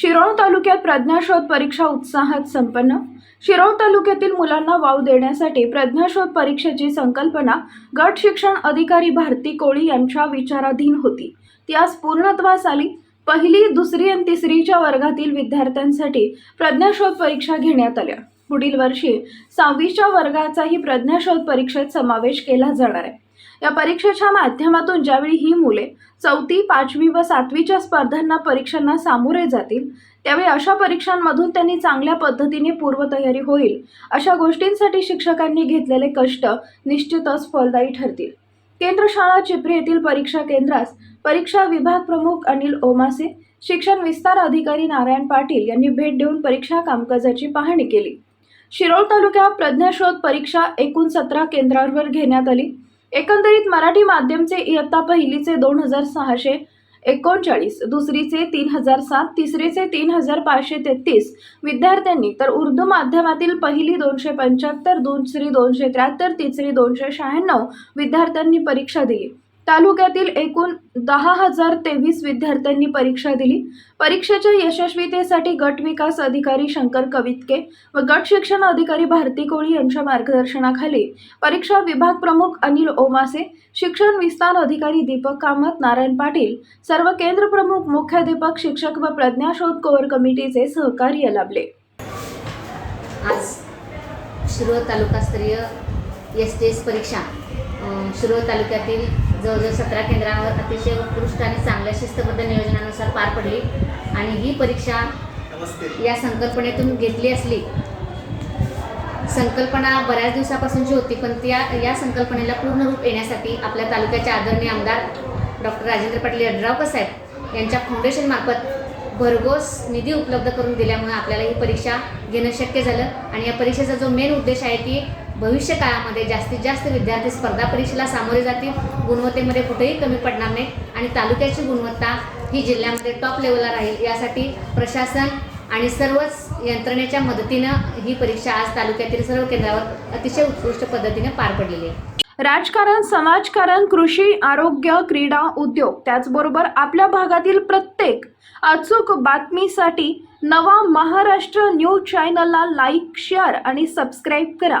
शिरोळ तालुक्यात प्रज्ञाशोध परीक्षा उत्साहात संपन्न. शिरोळ तालुक्यातील मुलांना वाव देण्यासाठी प्रज्ञाशोध परीक्षेची संकल्पना गट शिक्षण अधिकारी भारती कोळी यांच्या विचाराधीन होती. ती आज पूर्णत्वास आली. पहिली दुसरी आणि तिसरीच्या वर्गातील विद्यार्थ्यांसाठी प्रज्ञाशोध परीक्षा घेण्यात आल्या. पुढील वर्षी सहावीच्या वर्गाचाही प्रज्ञाशोध परीक्षेत समावेश केला जाणार आहे. या परीक्षेच्या माध्यमातून ज्यावेळी ही मुले चौथी पाचवी व सातवीच्या स्पर्धांना परीक्षांना सामोरे जातील. त्यावेळी अशा परीक्षांमधून त्यांनी चांगल्या पद्धतीने पूर्वतयारी होईल. अशा गोष्टींसाठी शिक्षकांनी घेतलेले कष्ट निश्चितच फलदायी ठरतील. केंद्र शाळा चिपरी येथील परीक्षा केंद्रास परीक्षा विभाग प्रमुख अनिल ओमासे शिक्षण विस्तार अधिकारी नारायण पाटील यांनी भेट देऊन परीक्षा कामकाजाची पाहणी केली. शिरोळ तालुक्यात प्रज्ञाशोध परीक्षा एकूण सतरा केंद्रांवर घेण्यात आली. एकंदरीत मराठी माध्यमचे इयत्ता पहिलीचे दोन हजार सहाशे एकोणचाळीस दुसरीचे तीन हजार सात तिसरीचे तीन हजार पाचशे तेहतीस. विद्यार्थ्यांनी तर उर्दू माध्यमातील पहिली दोनशे पंच्याहत्तर दुसरी दोनशे त्र्याहत्तर तिसरी दोनशे शहाण्णव विद्यार्थ्यांनी परीक्षा दिली. तालुक्यातील एकूण दहा हजार तेवीस विद्यार्थ्यांनी परीक्षा दिली. परीक्षेच्या यशस्वीतेसाठी गट विकास अधिकारी शंकर कवितके व गट शिक्षण अधिकारी भारती कोळी यांच्या मार्गदर्शनाखाली परीक्षा विभाग प्रमुख अनिल ओमासे शिक्षण विस्तार अधिकारी दीपक कामत नारायण पाटील सर्व केंद्र प्रमुख मुख्याध्यापक शिक्षक व प्रज्ञाशोध कोअर कमिटीचे सहकार्य लाभले. आज शिरोळ तालुकास्तरीय एस टी एस परीक्षा शिरोळ तालुक्यातील जवळजवळ सतरा केंद्रांवर अतिशय उत्कृष्ट आणि चांगल्या शिस्तबद्ध नियोजनानुसार पार पडली. आणि ही परीक्षा या संकल्पनेतून घेतली असली संकल्पना बऱ्याच दिवसापासूनची होती पण त्या या संकल्पनेला पूर्ण रूप येण्यासाठी आपल्या तालुक्याचे आदरणीय आमदार डॉक्टर राजेंद्र पाटील यड्रावकर साहेब यांच्या फाउंडेशनमार्फत भरघोस निधी उपलब्ध करून दिल्यामुळे आपल्याला ही परीक्षा घेणं शक्य झालं. आणि या परीक्षेचा जो मेन उद्देश आहे की भविष्य काळामध्ये जास्तीत जास्त विद्यार्थी स्पर्धा परीक्षेला सामोरे जातील. गुणवत्तेमध्ये कुठेही कमी पडणार नाही. आणि तालुक्याची गुणवत्ता ही जिल्ह्यामध्ये टॉप लेवलला राहील. यासाठी प्रशासन आणि सर्वच यंत्रणेच्या मदतीनं ही परीक्षा आज तालुक्यातील सर्व केंद्रावर अतिशय उत्कृष्ट पद्धतीने पार पडलेली आहे. राजकारण समाजकारण कृषी आरोग्य क्रीडा उद्योग त्याचबरोबर आपल्या भागातील प्रत्येक अचूक बातमीसाठी नवा महाराष्ट्र न्यूज चॅनलला लाईक शेअर आणि सबस्क्राईब करा.